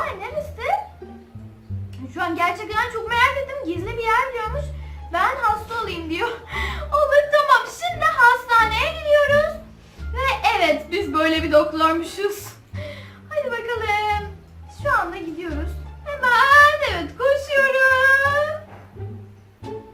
Ne annemizdi. Şu an gerçekten çok merak ettim. Gizli bir yer diyormuş. Ben hasta olayım diyor. Olur tamam şimdi hastaneye gidiyoruz. Ve evet biz böyle bir doktormuşuz. Hadi bakalım. Şu anda gidiyoruz. Hemen evet koşuyorum.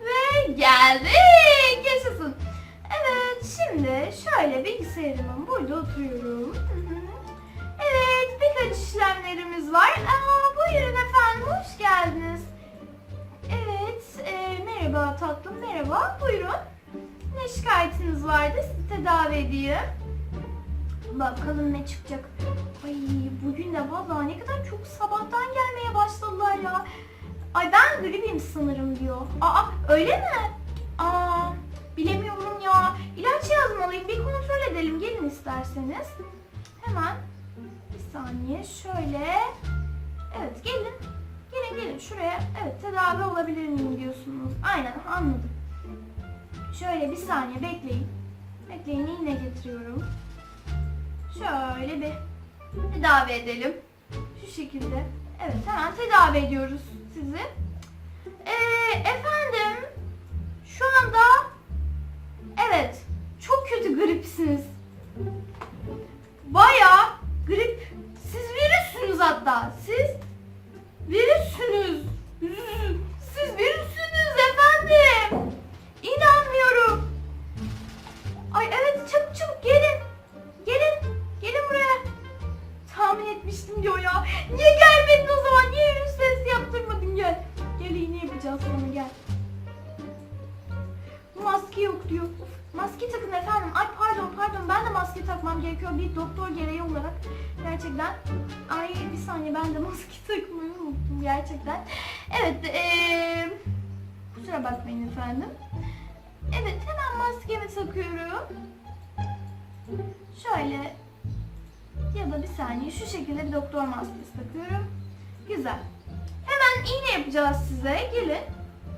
Ve geldik. Yaşasın. Evet şimdi şöyle bilgisayarımın burada oturuyorum. Birkaç işlemlerimiz var. Aa, buyurun efendim hoş geldiniz. Evet e, merhaba tatlım merhaba buyurun. Ne şikayetiniz vardı sizi tedavi edeyim. Bakalım ne çıkacak. Ay bugün de vallahi ne kadar çok sabahtan gelmeye başladılar ya. Ay ben gripim sanırım diyor. Aa öyle mi? Aa bilemiyorum ya. İlaç yazmalıyım bir kontrol edelim gelin isterseniz. Hemen bir saniye şöyle. Evet gelin. Gelin gelin şuraya. Evet tedavi olabilir miyim diyorsunuz. Aynen anladım. Şöyle bir saniye bekleyin. Bekleyin iğne getiriyorum. Şöyle bir tedavi edelim. Şu şekilde. Evet hemen tedavi ediyoruz sizi. Ee, efendim şu anda evet çok kötü gripsiniz. Baya grip. Siz virüssünüz hatta. Siz virüssünüz. Siz virüssünüz efendim. İnanmıyorum. Ay evet çabuk çabuk gelin. Gelin. Gelin buraya. Tahmin etmiştim diyor ya. Niye gelmedin o zaman? Niye virüs testi yaptırmadın gel. Gel iğne yapacağız sana gel. Maske yok diyor. Of, maske takın efendim. Ay maske takmam gerekiyor bir doktor gereği olarak. Gerçekten. Ay bir saniye ben de maske takmayı unuttum gerçekten. Evet eee kusura bakmayın efendim. Evet hemen maskemi takıyorum. Şöyle ya da bir saniye şu şekilde bir doktor maskesi takıyorum. Güzel. Hemen iğne yapacağız size. Gelin.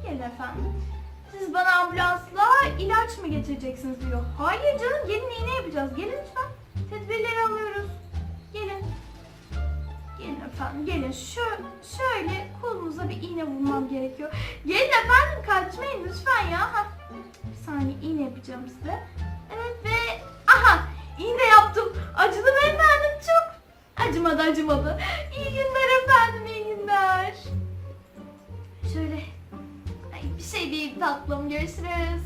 Gelin efendim. Siz bana ambulansla ilaç mı getireceksiniz diyor. Hayır canım gelin iğne yapacağız. Gelin lütfen. Tedbirleri alıyoruz. Gelin. Gelin efendim gelin. Şö şöyle kolunuza bir iğne vurmam gerekiyor. Gelin efendim kaçmayın lütfen ya. Hah. Bir saniye iğne yapacağım size. Evet ve aha iğne yaptım. Acıdı mı efendim çok? Acımadı acımadı. İyi günler efendim iyi günler. Şöyle şey değil tatlım görüşürüz.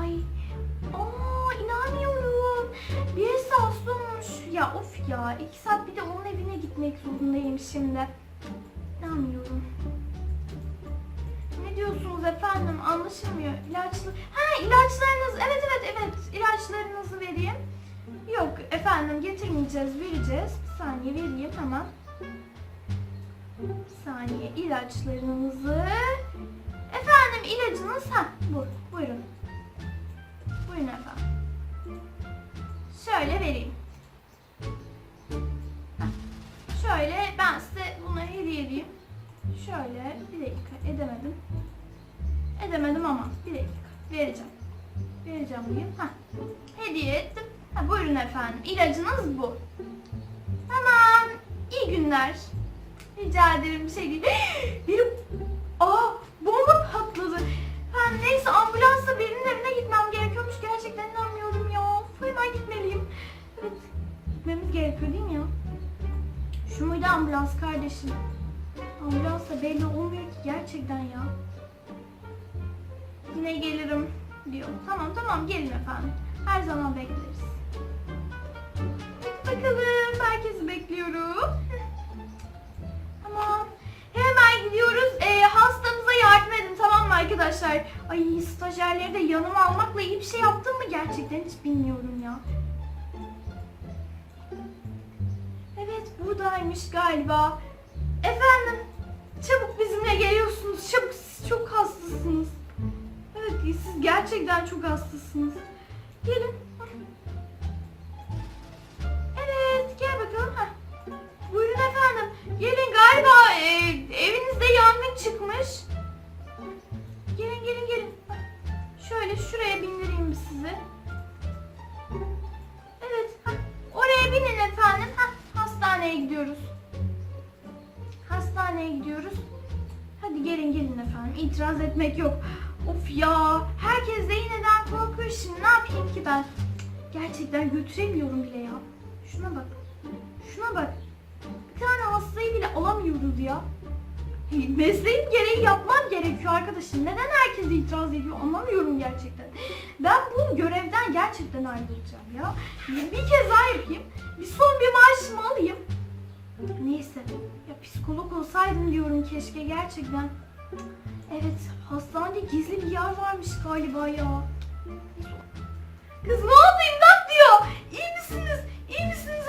Ay aa inanmıyorum. Birisi hasta olmuş. Ya of ya iki saat bir de onun evine gitmek zorundayım şimdi. İnanmıyorum. Ne diyorsunuz efendim anlaşılmıyor. İlaçlı... Ha ilaçlarınız evet evet evet ilaçlarınızı vereyim. Yok efendim getirmeyeceğiz vereceğiz. Bir saniye vereyim hemen. Bir saniye ilaçlarınızı. İlacınız ha bu buyurun. Buyurun efendim. Şöyle vereyim. Şöyle ben size bunu hediye edeyim. Şöyle bir dakika edemedim. Edemedim ama bir dakika vereceğim. Vereceğim bugün. Ha. Hediye ettim. Ha, buyurun efendim. İlacınız bu. Tamam. İyi günler. Rica ederim bir şey değil. arkadaşlar? Ay stajyerleri de yanıma almakla iyi bir şey yaptım mı gerçekten hiç bilmiyorum ya. Evet buradaymış galiba. Efendim çabuk bizimle geliyorsunuz. Çabuk siz çok hastasınız. Evet siz gerçekten çok hastasınız. Gelin. Etmek yok. Of ya herkes de iğneden korkuyor şimdi ne yapayım ki ben? Gerçekten götüremiyorum bile ya. Şuna bak. Şuna bak. Bir tane hastayı bile alamıyoruz ya. Mesleğim gereği yapmam gerekiyor arkadaşım. Neden herkes itiraz ediyor anlamıyorum gerçekten. Ben bu görevden gerçekten ayrılacağım ya. Bir kez daha yapayım. Bir son bir maaşımı alayım. Neyse. Ya psikolog olsaydım diyorum keşke gerçekten. Evet, hastanede gizli bir yer varmış galiba ya. Kız ne oldu imdat diyor. İyi misiniz? İyi misiniz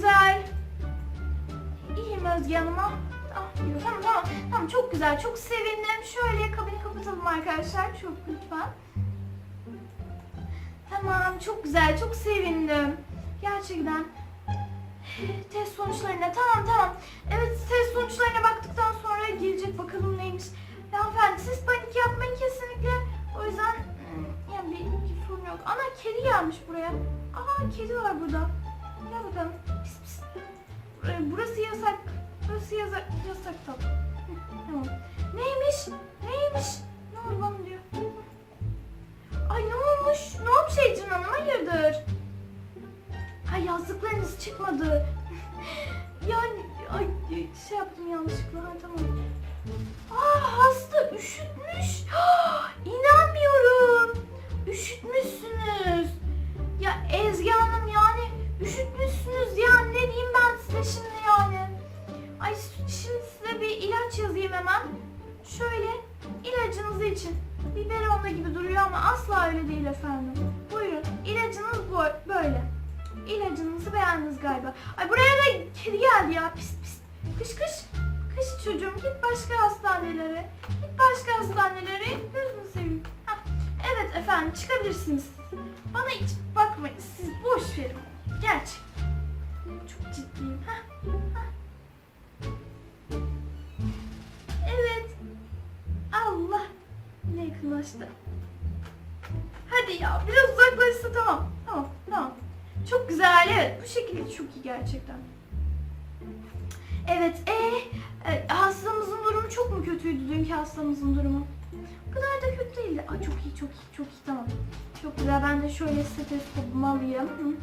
güzel. İyiyim Özge Hanım'a. Ah. Tamam tamam. Tamam çok güzel. Çok sevindim. Şöyle kabini kapatalım arkadaşlar. Çok lütfen. Tamam çok güzel. Çok sevindim. Gerçekten. Test sonuçlarına tamam tamam. Evet test sonuçlarına baktıktan sonra gelecek bakalım neymiş. Hanımefendi siz panik yapmayın kesinlikle. O yüzden hmm, yani bir sorun yok. Ana kedi gelmiş buraya. Aa kedi var burada. Gel bakalım. Pis pis. Burası yasak. Burası yasak. Yasak. Hı, Tamam. Neymiş? Neymiş? Ne oldu bana diyor. Ay ne olmuş? Ne olmuş Ecrin Hanım? Hayırdır? Ha yazdıklarınız çıkmadı. yani ay şey yaptım yanlışlıkla. Ha tamam. Aa hasta ya pis pis. Kış kış. Kış çocuğum git başka hastanelere. Git başka hastanelere. Gözünü seveyim. Hah, Evet efendim çıkabilirsiniz. Bana hiç bakmayın. Siz boş verin. Gerçekten. Çok ciddiyim. Hah, hah. Evet. Allah. Ne yakınlaştı. Hadi ya biraz uzaklaşsa tamam. Tamam tamam. Çok güzel evet bu şekilde çok iyi gerçekten. Evet e, e, hastamızın durumu çok mu kötüydü dünkü hastamızın durumu? O kadar da kötü değildi. Aa, çok iyi çok iyi çok iyi tamam. Çok güzel ben de şöyle stetoskopumu alayım. Hı.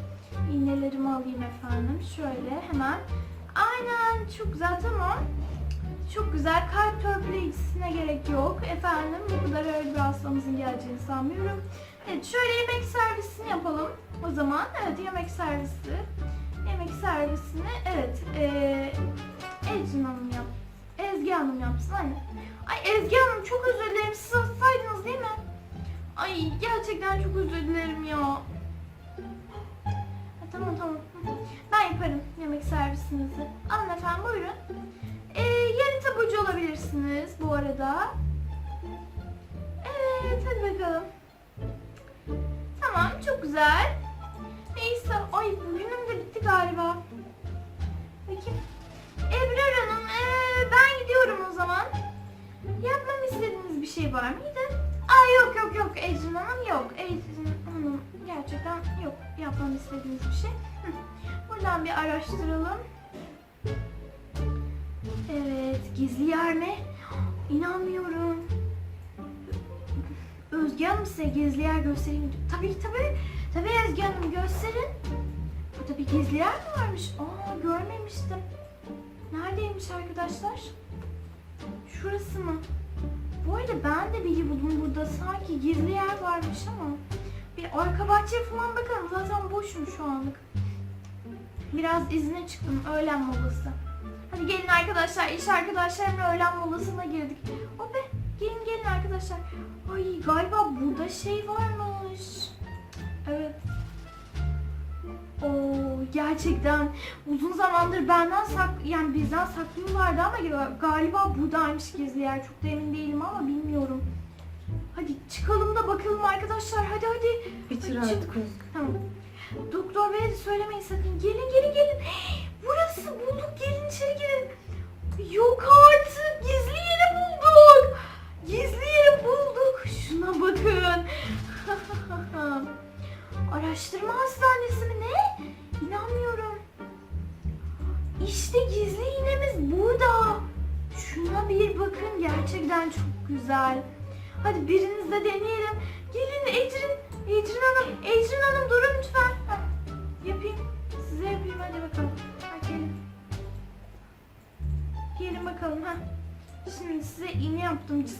İğnelerimi alayım efendim. Şöyle hemen. Aynen çok güzel tamam. Çok güzel. Kalp törpüleyicisine gerek yok. Efendim bu kadar öyle bir hastamızın geleceğini sanmıyorum. Evet şöyle yemek servisini yapalım. O zaman evet yemek servisi. Yemek servisini evet ee, Ecrin Hanım yap. Ezgi Hanım yapsın aynen. Ay Ezgi Hanım çok özür dilerim. Siz hastaydınız değil mi? Ay gerçekten çok özür dilerim ya. Ha, tamam tamam. Ben yaparım yemek servisinizi. Alın efendim buyurun. Ee, yarın taburcu olabilirsiniz bu arada. Evet hadi bakalım. Tamam çok güzel. Neyse ay bitti galiba. Bakayım. Ebrar Hanım ee, ben gidiyorum o zaman. Yapmamı istediğiniz bir şey var mıydı? Aa yok yok yok Ecrin Hanım yok. Ecrin Hanım gerçekten yok yapmamı istediğiniz bir şey. Buradan bir araştıralım. Evet, gizli yer mi? İnanmıyorum. Özge Hanım size gizli yer göstereyim. Tabii tabii. Tabii Özge Hanım gösterin. Burada bir gizli yer mi varmış? Aa görmemiştim. Neredeymiş arkadaşlar? Şurası mı? Bu arada ben de biliyordum burada sanki gizli yer varmış ama. Bir arka bahçeye falan bakalım. Zaten boşum şu anlık. Biraz izne çıktım öğlen molası. Hadi gelin arkadaşlar iş arkadaşlarımla öğlen molasına girdik. O be gelin gelin arkadaşlar. Ay galiba burada şey varmış. Evet. Oo gerçekten uzun zamandır benden sak yani bizden saklıyorlardı ama ga- galiba buradaymış gizli yer. Çok da emin değilim ama bilmiyorum. Hadi çıkalım da bakalım arkadaşlar. Hadi hadi. Bitir Hadi artık. Tamam. Doktor Bey'e de söylemeyin sakın. Gelin gelin gelin. Burası bulduk. Gelin içeri girin. Yok artık. Gizli yeri bulduk. Gizli yeri bulduk. Şuna bakın. Araştırma hastanesi mi ne? İnanmıyorum. İşte gizli iğnemiz burada. Şuna bir bakın. Gerçekten çok güzel. Hadi biriniz de deneyelim. Gelin Ecrin. Ecrin Hanım. Ecrin Hanım durun lütfen. Yapayım. Size yapayım hadi bakalım. Hadi gelin. Gelin bakalım ha. Şimdi size iğne yaptım. Cıs.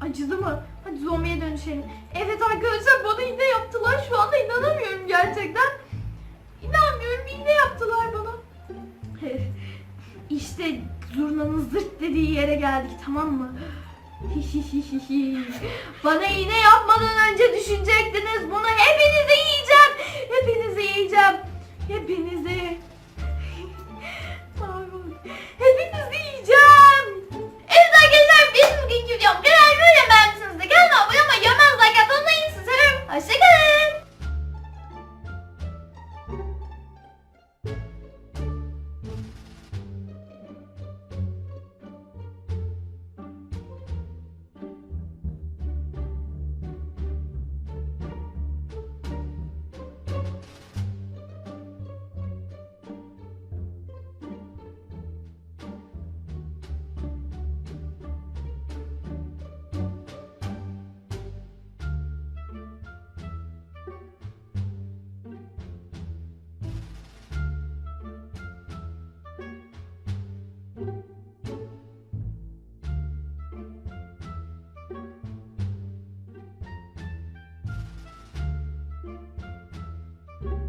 Acıdı mı? Hadi zombiye dönüşelim. Evet arkadaşlar bana iğne yaptılar. Şu anda inanamıyorum gerçekten. İnanmıyorum iğne yaptılar bana. işte zurnanın zırt dediği yere geldik tamam mı? bana iğne yapmadan önce düşünecektiniz. Bunu hepinize yiyeceğim. Hepinize yiyeceğim. Hepinize. Hepinizi yiyeceğim. thank you